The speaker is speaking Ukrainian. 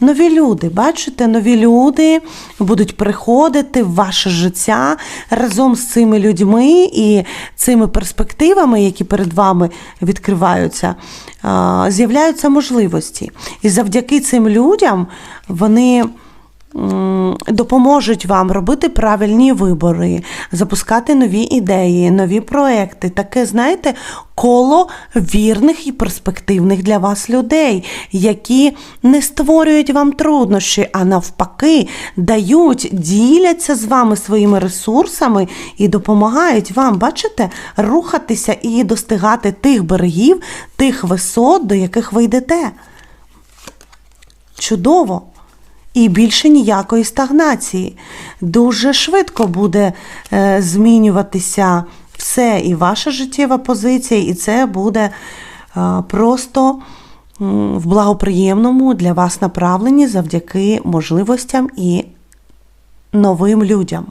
Нові люди, бачите, нові люди будуть приходити в ваше життя разом з цими людьми і цими перспективами, які перед вами відкриваються, з'являються можливості. І завдяки цим людям вони допоможуть вам робити правильні вибори, запускати нові ідеї, нові проекти. Таке, знаєте, коло вірних і перспективних для вас людей, які не створюють вам труднощі, а навпаки, дають, діляться з вами своїми ресурсами і допомагають вам, бачите, рухатися і достигати тих берегів, тих висот, до яких ви йдете. Чудово! І більше ніякої стагнації. Дуже швидко буде е, змінюватися все, і ваша життєва позиція, і це буде е, просто в благоприємному для вас направленні завдяки можливостям і новим людям.